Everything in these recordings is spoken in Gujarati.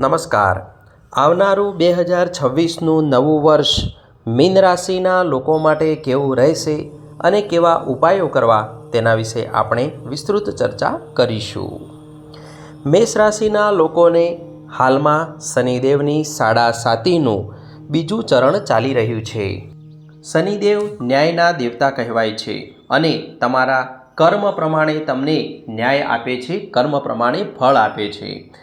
નમસ્કાર. આવનારું બે હજાર છવ્વીસનું નવું વર્ષ મીન રાશિના લોકો માટે કેવું રહેશે અને કેવા ઉપાયો કરવા તેના વિશે આપણે વિસ્તૃત ચર્ચા કરીશું. મેષ રાશિના લોકોને હાલમાં શનિદેવની સાડા સાતીનું બીજું ચરણ ચાલી રહ્યું છે. શનિદેવ ન્યાયના દેવતા કહેવાય છે અને તમારા કર્મ પ્રમાણે તમને ન્યાય આપે છે, કર્મ પ્રમાણે ફળ આપે છે.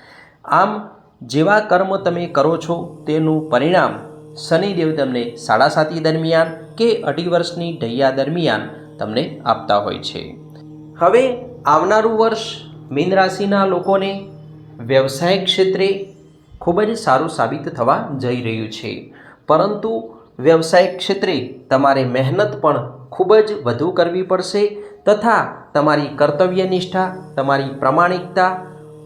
આમ જેવા કર્મ તમે કરો છો તેનું પરિણામ શનિદેવ તમને સાડા સાતી દરમિયાન કે અઢી વર્ષની ઢૈયા દરમિયાન તમને આપતા હોય છે. હવે આવનારું વર્ષ મીન રાશિના લોકોને વ્યવસાય ક્ષેત્રે ખૂબ જ સારું સાબિત થવા જઈ રહ્યું છે. પરંતુ વ્યવસાયિક ક્ષેત્રે તમારે મહેનત પણ ખૂબ જ વધુ કરવી પડશે તથા તમારી કર્તવ્યનિષ્ઠા, તમારી પ્રામાણિકતા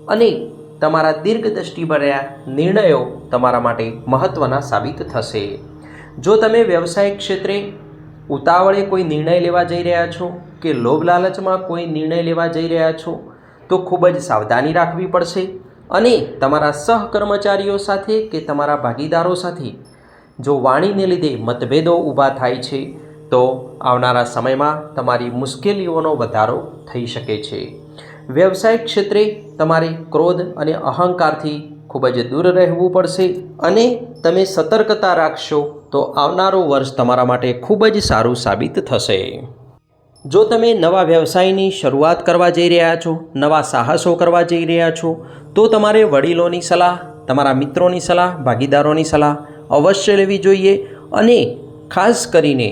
અને તમારા દીર્ઘદ્રષ્ટિભર્યા નિર્ણયો તમારા માટે મહત્ત્વના સાબિત થશે. જો તમે વ્યવસાયિક ક્ષેત્રે ઉતાવળે કોઈ નિર્ણય લેવા જઈ રહ્યા છો કે લોભ લાલચમાં કોઈ નિર્ણય લેવા જઈ રહ્યા છો, તો ખૂબ જ સાવધાની રાખવી પડશે અને તમારા સહકર્મચારીઓ સાથે કે તમારા ભાગીદારો સાથે જો વાણીને લીધે મતભેદો ઊભા થાય છે, તો આવનારા સમયમાં તમારી મુશ્કેલીઓનો વધારો થઈ શકે છે. વ્યવસાયિક ક્ષેત્રે તમારે ક્રોધ અને અહંકારથી ખૂબ જ દૂર રહેવું પડશે અને તમે સતર્કતા રાખશો તો આવનારું વર્ષ તમારા માટે ખૂબ જ સારું સાબિત થશે. જો તમે નવા વ્યવસાયની શરૂઆત કરવા જઈ રહ્યા છો, નવા સાહસો કરવા જઈ રહ્યા છો, તો તમારે વડીલોની સલાહ, તમારા મિત્રોની સલાહ, ભાગીદારોની સલાહ અવશ્ય લેવી જોઈએ અને ખાસ કરીને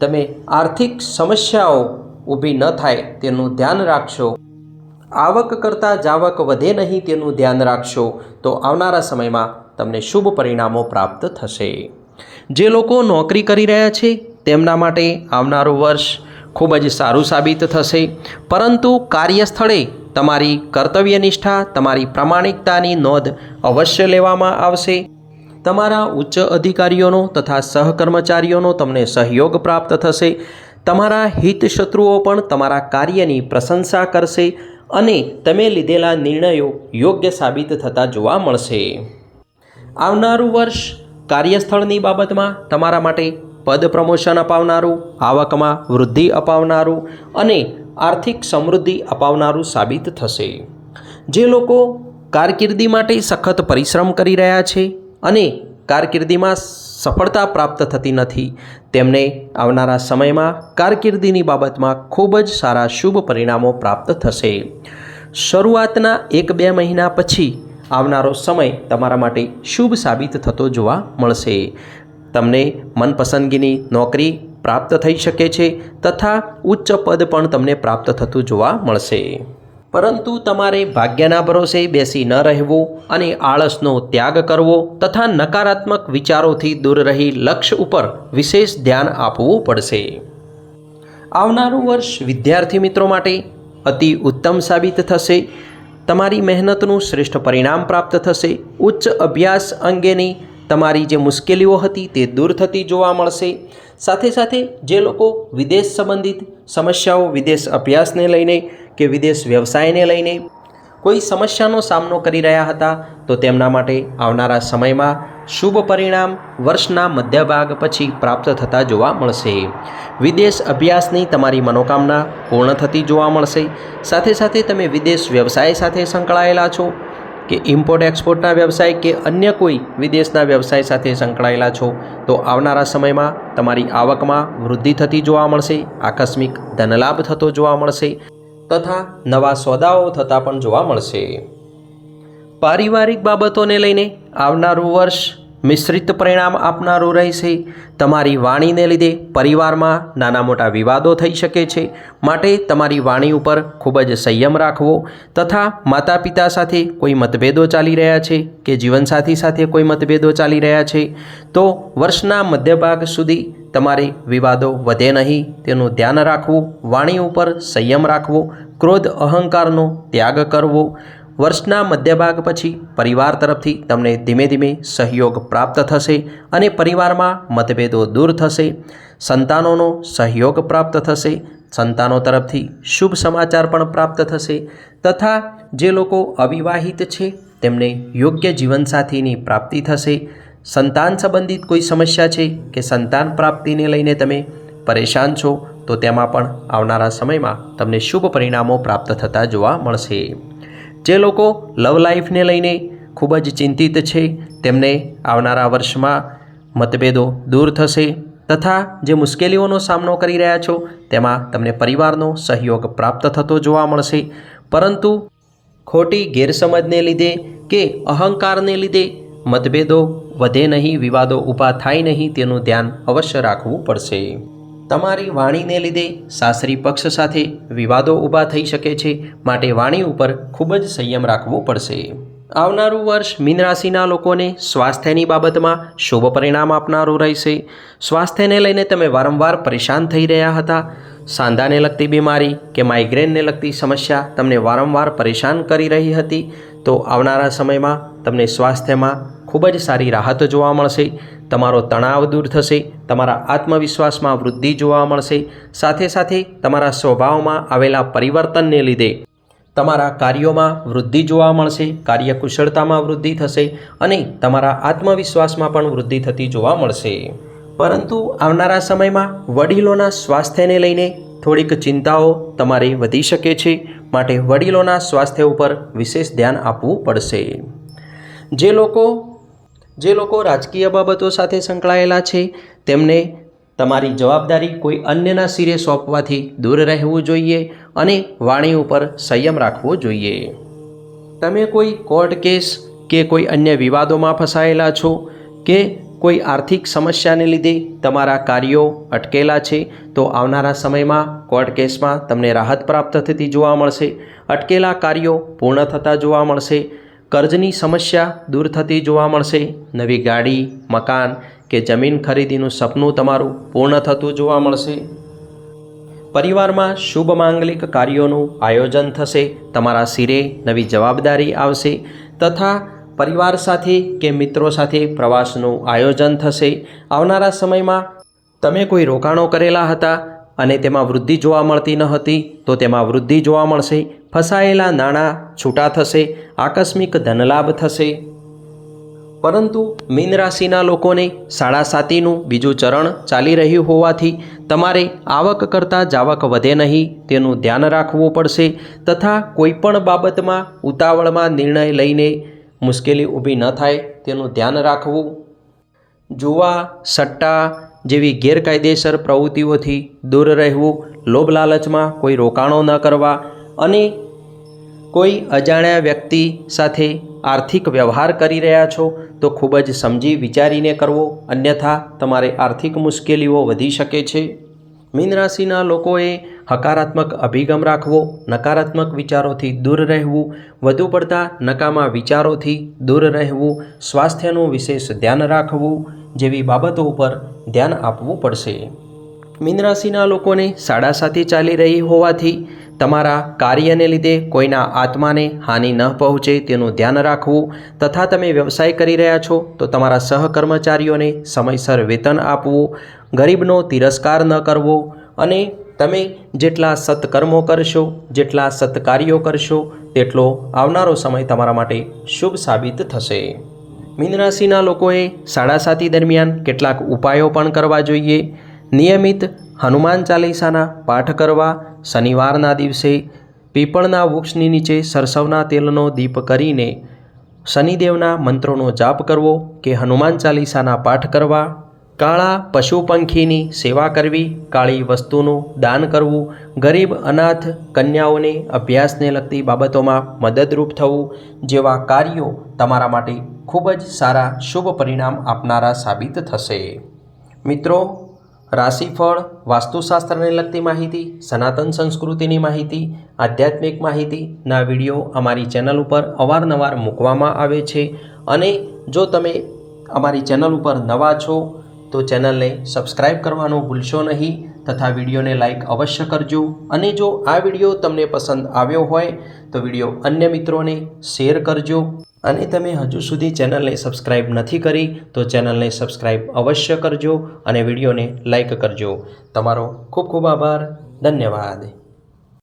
તમે આર્થિક સમસ્યાઓ ઊભી ન થાય તેનું ધ્યાન રાખશો. આવક કરતાં જાવક વધે નહીં તેનું ધ્યાન રાખશો, તો આવનારા સમયમાં તમને શુભ પરિણામો પ્રાપ્ત થશે. જે લોકો નોકરી કરી રહ્યા છે, તેમના માટે આવનારું વર્ષ ખૂબ જ સારું સાબિત થશે. પરંતુ કાર્યસ્થળે તમારી કર્તવ્યનિષ્ઠા તમારી પ્રામાણિકતાની નોંધ અવશ્ય લેવામાં આવશે. તમારા ઉચ્ચ અધિકારીઓનો તથા સહકર્મચારીઓનો તમને સહયોગ પ્રાપ્ત થશે. તમારા હિત શત્રુઓ પણ તમારા કાર્યની પ્રશંસા કરશે. અને તમે લીધેલા નિર્ણયો યોગ્ય સાબિત થતા જોવા મળશે. આવનારું વર્ષ કાર્યસ્થળની બાબતમાં તમારા માટે પદ પ્રમોશન અપાવનારું, આવકમાં વૃદ્ધિ અપાવનારું અને આર્થિક સમૃદ્ધિ અપાવનારું સાબિત થશે. જે લોકો કારકિર્દી માટે સખત પરિશ્રમ કરી રહ્યા છે અને કારકિર્દીમાં સફળતા પ્રાપ્ત થતી નથી. તેમને આવનારા સમયમાં કારકિર્દીની બાબતમાં ખૂબ જ સારા શુભ પરિણામો પ્રાપ્ત થશે. શરૂઆતના એક બે મહિના પછી આવનારો સમય તમારા માટે શુભ સાબિત થતો જોવા મળશે. તમને મનપસંદગીની નોકરી પ્રાપ્ત થઈ શકે છે તથા ઉચ્ચ પદ પણ તમને પ્રાપ્ત થતું જોવા મળશે. પરંતુ તમારે ભાગ્યના ભરોસે બેસી ન રહેવું અને આળસનો ત્યાગ કરવો તથા નકારાત્મક વિચારોથી દૂર રહી લક્ષ્ય ઉપર વિશેષ ધ્યાન આપવું પડશે. આવનારું વર્ષ વિદ્યાર્થી મિત્રો માટે અતિ ઉત્તમ સાબિત થશે. તમારી મહેનતનું શ્રેષ્ઠ પરિણામ પ્રાપ્ત થશે. ઉચ્ચ અભ્યાસ અંગેની તમારી જે મુશ્કેલીઓ હતી તે દૂર થતી જોવા મળશે. સાથે સાથે જે લોકો વિદેશ સંબંધિત સમસ્યાઓ, વિદેશ અભ્યાસને લઈને કે વિદેશ વ્યવસાયને લઈને કોઈ સમસ્યાનો સામનો કરી રહ્યા હતા, તો તેમના માટે આવનારા સમયમાં શુભ પરિણામ વર્ષના મધ્યભાગ પછી પ્રાપ્ત થતા જોવા મળશે. વિદેશ અભ્યાસની તમારી મનોકામના પૂર્ણ થતી જોવા મળશે. સાથે સાથે તમે વિદેશ વ્યવસાય સાથે સંકળાયેલા છો કે ઇમ્પોર્ટ એક્સપોર્ટના વ્યવસાય કે અન્ય કોઈ વિદેશના વ્યવસાય સાથે સંકળાયેલા છો, તો આવનારા સમયમાં તમારી આવકમાં વૃદ્ધિ થતી જોવા મળશે, આકસ્મિક ધનલાભ થતો જોવા મળશે, તથા નવા સોદાઓ થતા પણ જોવા મળશે. પારિવારિક બાબતોને લઈને આવનારું વર્ષ મિશ્રિત પરિણામ આપનારું રહેશે. તમારી વાણીને લીધે પરિવારમાં નાના મોટા વિવાદો થઈ શકે છે. માટે તમારી વાણી ઉપર ખૂબ જ સંયમ રાખવો તથા માતા પિતા સાથે કોઈ મતભેદો ચાલી રહ્યા છે કે જીવનસાથી સાથે કોઈ મતભેદો ચાલી રહ્યા છે, તો વર્ષના મધ્યભાગ સુધી તમારે વિવાદો વધે નહીં. તેનું ધ્યાન રાખવું, વાણી ઉપર સંયમ રાખવો, ક્રોધ અહંકારનો ત્યાગ કરવો વર્ષના મધ્યભાગ પછી પરિવાર તરફથી તમને ધીમે ધીમે સહયોગ પ્રાપ્ત થશે અને પરિવારમાં મતભેદો દૂર થશે, સંતાનોનો સહયોગ પ્રાપ્ત થશે, સંતાનો તરફથી શુભ સમાચાર પણ પ્રાપ્ત થશે તથા જે લોકો અવિવાહિત છે તેમને યોગ્ય જીવનસાથીની પ્રાપ્તિ થશે. સંતાન સંબંધિત કોઈ સમસ્યા છે કે સંતાન પ્રાપ્તિને લઈને તમે પરેશાન છો તો તેમાં પણ આવનારા સમયમાં તમને શુભ પરિણામો પ્રાપ્ત થતા જોવા મળશે. જે લોકો લવ લાઈફને લઈને ખૂબ જ ચિંતિત છે, તેમને આવનારા વર્ષમાં મતભેદો દૂર થશે તથા જે મુશ્કેલીઓનો સામનો કરી રહ્યા છો, તેમાં તમને પરિવારનો સહયોગ પ્રાપ્ત થતો જોવા મળશે. પરંતુ ખોટી ગેરસમજને લીધે કે અહંકારને લીધે મતભેદો વધે નહીં, વિવાદો ઊભા થાય નહીં, તેનું ધ્યાન અવશ્ય રાખવું પડશે. તમારી વાણીને લીધે સાસરી પક્ષ સાથે વિવાદો ઊભા થઈ શકે છે, માટે વાણી ઉપર ખૂબ જ સંયમ રાખવો પડશે. આવનારું વર્ષ મીન રાશિના લોકોને સ્વાસ્થ્યની બાબતમાં શુભ પરિણામ આપનારું રહેશે. સ્વાસ્થ્યને લઈને તમે વારંવાર પરેશાન થઈ રહ્યા હતા. સાંધાને લગતી બીમારી કે માઇગ્રેનને લગતી સમસ્યા તમને વારંવાર પરેશાન કરી રહી હતી. તો આવનારા સમયમાં તમને સ્વાસ્થ્યમાં ખૂબ જ સારી રાહત જોવા મળશે. તમારો તણાવ દૂર થશે, તમારા આત્મવિશ્વાસમાં વૃદ્ધિ જોવા મળશે, સાથે સાથે તમારા સ્વભાવમાં આવેલા પરિવર્તનને લીધે તમારા કાર્યોમાં વૃદ્ધિ જોવા મળશે, કાર્યકુશળતામાં વૃદ્ધિ થશે અને તમારા આત્મવિશ્વાસમાં પણ વૃદ્ધિ થતી જોવા મળશે. પરંતુ આવનારા સમયમાં વડીલોના સ્વાસ્થ્યને લઈને થોડીક ચિંતાઓ તમારી વધી શકે છે, માટે વડીલોના સ્વાસ્થ્ય ઉપર વિશેષ ધ્યાન આપવું પડશે. જે લોકો જે લોકો રાજકીય બાબતો સાથે સંકળાયેલા છે, તેમને તમારી જવાબદારી કોઈ અન્યના સિરે સોંપવાથી દૂર રહેવું જોઈએ અને વાણી ઉપર સંયમ રાખવો જોઈએ. તમે કોઈ કોર્ટ કેસ કે કોઈ અન્ય વિવાદોમાં ફસાયેલા છો કે કોઈ આર્થિક સમસ્યાને લીધે તમારા કાર્યો અટકેલા છે, તો આવનારા સમયમાં કોર્ટ કેસમાં તમને રાહત પ્રાપ્ત થતી જોવા મળશે. અટકેલા કાર્યો પૂર્ણ થતાં જોવા મળશે. કર્જની સમસ્યા દૂર થતી જોવા મળશે. નવી ગાડી, મકાન કે જમીન ખરીદીનું સપનું તમારું પૂર્ણ થતું જોવા મળશે. પરિવારમાં શુભ માંગલિક કાર્યોનું આયોજન થશે. તમારા સિરે નવી જવાબદારી આવશે તથા પરિવાર સાથે કે મિત્રો સાથે પ્રવાસનું આયોજન થશે. આવનારા સમયમાં તમે કોઈ રોકાણો કરેલા હતા અને તેમાં વૃદ્ધિ જોવા મળતી ન હતી, તો તેમાં વૃદ્ધિ જોવા મળશે, ફસાયેલા નાણાં છૂટા થશે, આકસ્મિક ધનલાભ થશે. પરંતુ મીન રાશિના લોકોને સાડા સાતીનું બીજું ચરણ ચાલી રહ્યું હોવાથી તમારે આવક કરતાં જાવક વધે નહીં, તેનું ધ્યાન રાખવું પડશે, તથા કોઈપણ બાબતમાં ઉતાવળમાં નિર્ણય લઈને મુશ્કેલી ઊભી ન થાય, તેનું ધ્યાન રાખવું. જુવા, સટ્ટા જેવી ગેરકાયદેસર પ્રવૃત્તિઓથી દૂર રહેવું, લોભ લાલચમાં કોઈ રોકાણો ન કરવા અને કોઈ અજાણ્યા વ્યક્તિ સાથે આર્થિક વ્યવહાર કરી રહ્યા છો, તો ખૂબ જ સમજી વિચારીને કરવો, અન્યથા તમારે આર્થિક મુશ્કેલીઓ વધી શકે છે. મીન રાશિના લોકોએ હકારાત્મક અભિગમ રાખવો, નકારાત્મક વિચારોથી દૂર રહેવું, વધુ પડતા નકામા વિચારોથી દૂર રહેવું, સ્વાસ્થ્યનું વિશેષ ધ્યાન રાખવું જેવી બાબતો ઉપર ધ્યાન આપવું પડશે. મીન રાશિના લોકોને સાડા સાતી ચાલી રહી હોવાથી તમારા કાર્યને લીધે કોઈના આત્માને હાનિ ન પહોંચે તેનું ધ્યાન રાખવું. તથા તમે વ્યવસાય કરી રહ્યા છો, તો તમારા સહકર્મચારીઓને સમયસર વેતન આપવું, ગરીબનો તિરસ્કાર ન કરવો અને તમે જેટલા સત્કર્મો કરશો, જેટલા સત્કાર્યો કરશો, તેટલો આવનારો સમય તમારા માટે શુભ સાબિત થશે. મીન લોકોએ સાડા સાતી દરમિયાન કેટલાક ઉપાયો પણ કરવા જોઈએ. નિયમિત હનુમાન ચાલીસાના પાઠ કરવા, શનિવારના દિવસે પીપળના વૃક્ષની નીચે સરસવના તેલનો દીપ કરીને શનિદેવના મંત્રોનો જાપ કરવો કે હનુમાન ચાલીસાના પાઠ કરવા. કાળા પશુ પંખીની સેવા કરવી, કાળી વસ્તુનું દાન કરવું, ગરીબ અનાથ કન્યાઓને અભ્યાસને લગતી બાબતોમાં મદદરૂપ થવું જેવા કાર્યો તમારા માટે ખૂબ જ સારા શુભ પરિણામ આપનારા સાબિત થશે. મિત્રો, રાશિફળ, વાસ્તુશાસ્ત્રને લગતી માહિતી, સનાતન સંસ્કૃતિની માહિતી, આધ્યાત્મિક માહિતીના વીડિયો અમારી ચેનલ ઉપર અવારનવાર મૂકવામાં આવે છે. અને જો તમે અમારી ચેનલ ઉપર નવા છો તો ચેનલને સબસ્ક્રાઇબ કરવાનું ભૂલશો નહીં તથા વિડીયોને લાઇક અવશ્ય કરજો અને જો આ વીડિયો તમને પસંદ આવ્યો હોય તો વીડિયો અન્ય મિત્રોને શેર કરજો અને તમે હજુ સુધી ચેનલને સબસ્ક્રાઇબ નથી કરી તો ચેનલને સબસ્ક્રાઇબ અવશ્ય કરજો અને વિડીયોને લાઇક કરજો. તમારો ખૂબ ખૂબ આભાર. ધન્યવાદ.